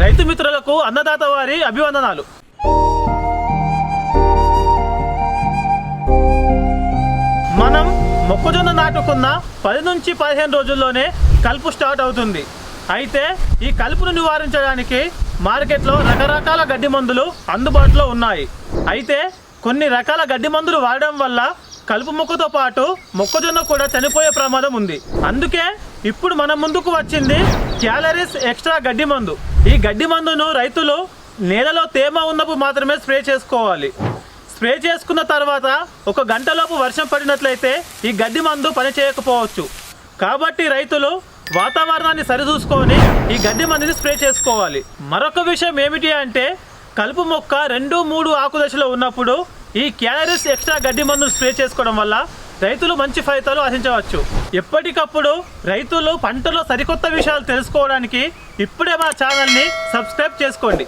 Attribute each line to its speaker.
Speaker 1: రైతు మిత్రులకు అన్నదాత వారి అభివందనాలు. మనం మొక్కజొన్న నాటుకున్న పది నుంచి పదిహేను రోజుల్లోనే కలుపు స్టార్ట్ అవుతుంది. అయితే ఈ కలుపును నివారించడానికి మార్కెట్లో రకరకాల గడ్డి మందులు అందుబాటులో ఉన్నాయి. అయితే కొన్ని రకాల గడ్డి మందులు వాడడం వల్ల కలుపు మొక్కతో పాటు మొక్కజొన్న కూడా చనిపోయే ప్రమాదం ఉంది. అందుకే ఇప్పుడు మన ముందుకు వచ్చింది క్యాలరీస్ ఎక్స్ట్రా గడ్డి మందు. ఈ గడ్డి మందును రైతులు నేలలో తేమ ఉన్నప్పుడు మాత్రమే స్ప్రే చేసుకోవాలి. స్ప్రే చేసుకున్న తర్వాత ఒక గంటలోపు వర్షం పడినట్లయితే ఈ గడ్డి మందు పనిచేయకపోవచ్చు కాబట్టి రైతులు వాతావరణాన్ని సరిచూసుకొని ఈ గడ్డి మందుని స్ప్రే చేసుకోవాలి. మరొక విషయం ఏమిటి అంటే కలుపు మొక్క రెండు మూడు ఆకు దశలో ఉన్నప్పుడు ఈ క్యాలరీస్ ఎక్స్ట్రా గడ్డి మందును స్ప్రే చేసుకోవడం వల్ల రైతులు మంచి ఫలితాలు ఆశించవచ్చు. ఎప్పటికప్పుడు రైతులు పంటలో సరికొత్త విషయాలు తెలుసుకోవడానికి ఇప్పుడే మా ఛానల్ని సబ్స్క్రైబ్ చేసుకోండి.